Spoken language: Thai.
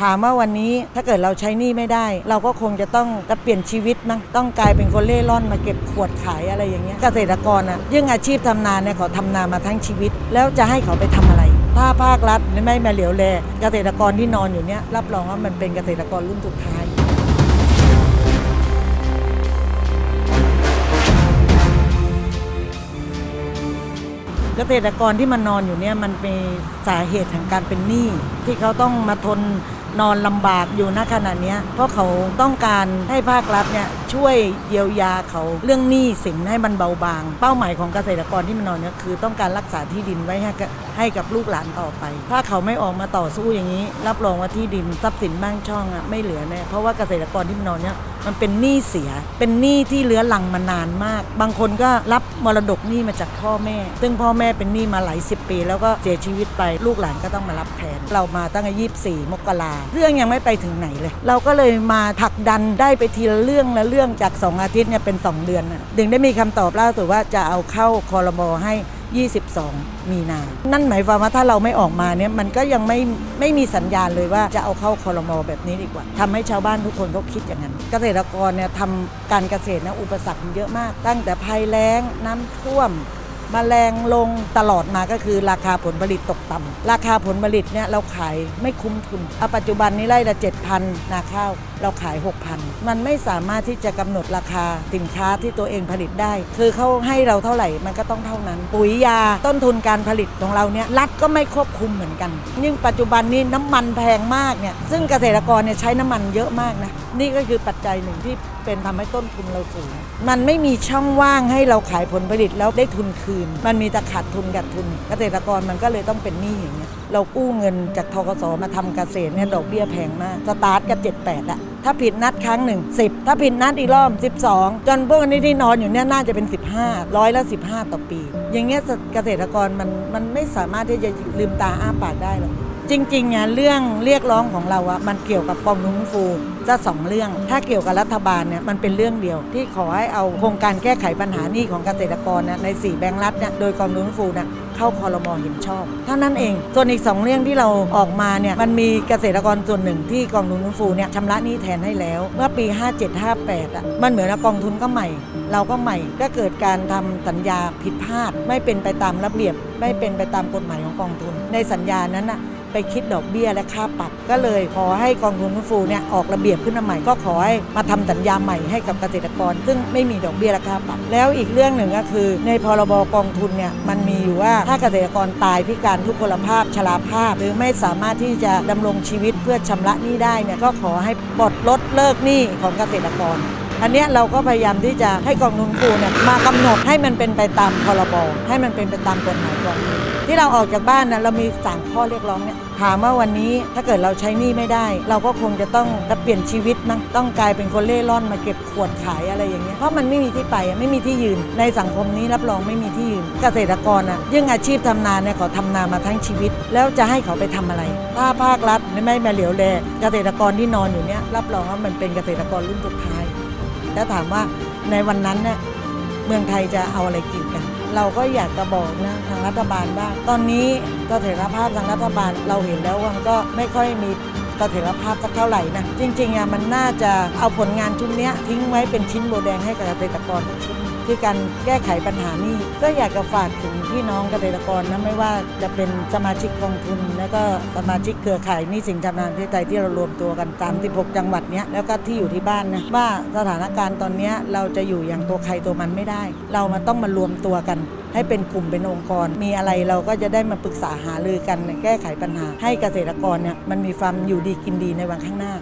ถามว่าวันนี้ถ้าเกิดเราใช้หนี้ไม่ได้ เราก็คงจะต้องจะเปลี่ยนชีวิตมั้งต้องกลายเป็นคนเล่ร่อนมาเก็บขวดขายอะไรอย่างเงี้ยเกษตรกรอะยิ่งอาชีพทำนาเนี่ยเขาทำนามาทั้งชีวิต แล้วจะให้เขาไปทำอะไร ถ้าภาครัฐไม่มาเหลียวแลเกษตรกรที่นอนอยู่เนี้ยรับรองว่ามันเป็นเกษตรกรรุ่นสุดท้าย เกษตรกรที่มานอนอยู่เนี่ยมันเป็นสาเหตุของการเป็นหนี้ที่เขาต้องมาทนนอนลำบากอยู่ณขณะนี้เพราะเขาต้องการให้ภาครัฐเนี่ยช่วยเยียวยาเขาเรื่องหนี้สินให้มันเบาบาง เป้าหมายของเกษตรกรที่มานอนเนี่ยคือต้องการรักษาที่ดินไว้ให้กับให้กับลูกหลานต่อไป ถ้าเขาไม่ออกมาต่อสู้อย่างนี้ รับรองว่าที่ดินทรัพย์สินบ้างช่องอะไม่เหลือแน่เพราะว่าเกษตรกรที่มานอนเนี่ย มันเป็นหนี้เสีย เป็นหนี้ที่เลื้อรังมานานมาก บางคนก็รับมรดกหนี้มาจากพ่อแม่ ซึ่งพ่อแม่เป็นหนี้มาหลายสิบปี แล้วก็เสียชีวิตไป ลูกหลานก็ต้องมารับแทน เรามาตั้งแต่ยี่สี่มกราเรื่องยังไม่ไปถึงไหนเลย เราก็เลยมาผลักดันได้ไปทีละเรื่องละเรื่องจาก 2 อาทิตย์เนี่ยเป็น 2 เดือนน่ะดึงได้มีคำตอบล่าสุดว่าจะเอาเข้าคอรมอให้ 22 มีนา นั่นหมายความว่าถ้าเราไม่ออกมาเนี่ยมันก็ยังไม่ไม่มีสัญญาณเลยว่าจะเอาเข้าคอรมอแบบนี้ดีกว่าทำให้ชาวบ้านทุกคนเขาคิดอย่างนั้น เกษตรกรเนี่ยทำการเกษตรนะอุปสรรคเยอะมาก ตั้งแต่ภัยแล้งน้ำท่วม มแมลงลงตลอดมาก็คือราคาผลผลิตตกต่ำราคาผลผลิตเนี่ยเราขายไม่คุ้มทุนเอาปัจจุบันนี้ไร่ละ7,000 นาข้าว เราขาย 6,000 มันไม่สามารถที่จะกำหนดราคาสินค้าที่ตัวเองผลิตได้ คือเขาให้เราเท่าไหร่มันก็ต้องเท่านั้น ปุ๋ยยาต้นทุนการผลิตของเราเนี่ยรัฐก็ไม่ควบคุมเหมือนกัน ยิ่งปัจจุบันนี้น้ำมันแพงมากเนี่ยซึ่งเกษตรกรเนี่ยใช้น้ำมันเยอะมากนะนี่ก็คือปัจจัยหนึ่งที่เป็นทำให้ต้นทุนเราสูง มันไม่มีช่องว่างให้เราขายผลผลิตแล้วได้ทุนคืน มันมีแต่ขาดทุนขาดทุน เกษตรกรมันก็เลยต้องเป็นหนี้อย่างเงี้ยเรากู้เงินจากทกสมาทำเกษตรเนี่ยดอกเบี้ยแพงมาก สตาร์ทกับ7 8อะถ้าผิดนัดครั้งหนึ่ง10ถ้าผิดนัดอีกรอบ12จนพวกนี้ที่นอนอยู่เนี่ยน่าจะเป็น15ร้อยละ15ต่อปี อย่างเงี้ยเกษตรกรมันมันไม่สามารถที่จะลืมตาอ้าปากได้หรอก จริงๆเนี่ยเรื่องเรียกร้องของเราอะมันเกี่ยวกับกองทุนฟูจะสองเรื่อง ถ้าเกี่ยวกับรัฐบาลเนี่ยมันเป็นเรื่องเดียว ที่ขอให้เอาโครงการแก้ไขปัญหาหนี้ของเกษตรกรนี่ยใน 4 แบงก์รัฐเนี่ยโดยกองทุนฟูเนี่ยเข้าคอรมอเห็นชอบเท่านั้นเอง ส่วนอีก 2 เรื่องที่เราออกมาเนี่ยมันมีเกษตรกรส่วนหนึ่งที่กองทุนฟูเนี่ยชำระหนี้แทนให้แล้ว เมื่อปี 57-58อะมันเหมือนกองทุนก็ใหม่ เราก็ใหม่ก็เกิดการทำสัญญาผิดพลาด ไม่เป็นไปตามระเบียบ ไม่เป็นไปตามกฎหมายของกองทุน ในสัญญานั้นน่ะ ไปคิดดอกเบี้ยและค่าปรับ ก็เลยขอให้กองทุนฟื้นฟูเนี่ยออกระเบียบขึ้นมาใหม่ ก็ขอให้มาทำสัญญาใหม่ให้กับเกษตรกร ซึ่งไม่มีดอกเบี้ยและค่าปรับ แล้วอีกเรื่องหนึ่งก็คือ ในพรบกองทุนเนี่ยมันมีอยู่ว่าถ้าเกษตรกรตายพิการทุกพลภาพชราภาพ หรือไม่สามารถที่จะดำรงชีวิตเพื่อชำระหนี้ได้เนี่ยก็ขอให้ปลดลดเลิกหนี้ของเกษตรกร อันนี้เราก็พยายามที่จะให้กองทุนฟูเนี่ยมากำหนดให้มันเป็นไปตามพรบให้มันเป็นไปตามกฎหมายก่อนที่เราออกจากบ้านนะเรามีสามข้อเรียกร้องเนี่ยถามว่าวันนี้ถ้าเกิดเราใช้หนี้ไม่ได้ เราก็คงจะต้องจะเปลี่ยนชีวิตมั้งต้องกลายเป็นคนเล่ร่อนมาเก็บขวดขายอะไรอย่างเงี้ยเพราะมันไม่มีที่ไปอะไม่มีที่ยืนในสังคมนี้รับรองไม่มีที่ยืน เกษตรกรอะยิ่งอาชีพทำนาเนี่ยเขาทำนามาทั้งชีวิต แล้วจะให้เขาไปทำอะไร ถ้าภาครัฐไม่มาเหลียวแลเกษตรกรที่นอนอยู่เนี่ยรับรองว่ามันเป็นเกษตรกรรุ่นสุดท้าย แล้วถามว่าในวันนั้นเนี่ยเมืองไทยจะเอาอะไรกินกัน เราก็อยากจะบอกนะทางรัฐบาลว่าตอนนี้เสถียรภาพทางรัฐบาลเราเห็นแล้วว่ามันก็ไม่ค่อยมีเสถียรภาพสักเท่าไหร่นะจริงๆอะมันน่าจะเอาผลงานชุดนี้ทิ้งไว้เป็นชิ้นโบแดงให้กับเกษตรกรทุกชิ้น คือการแก้ไขปัญหานี้ ก็อยากจะฝากถึงพี่น้องเกษตรกรนะไม่ว่าจะเป็นสมาชิกกองทุน แล้วก็สมาชิกเครือข่ายนี่สินจำนานทศไทยที่เรารวมตัวกัน36จังหวัดเนี้ยแล้วก็ที่อยู่ที่บ้านนะว่าสถานการณ์ตอนเนี้ยเราจะอยู่อย่างตัวใครตัวมันไม่ได้ เรามาต้องมารวมตัวกัน ให้เป็นกลุ่มเป็นองค์กร มีอะไรเราก็จะได้มาปรึกษาหารือกันแก้ไขปัญหา ให้เกษตรกรเนี่ยมันมีความอยู่ดีกินดีในวันข้างหน้า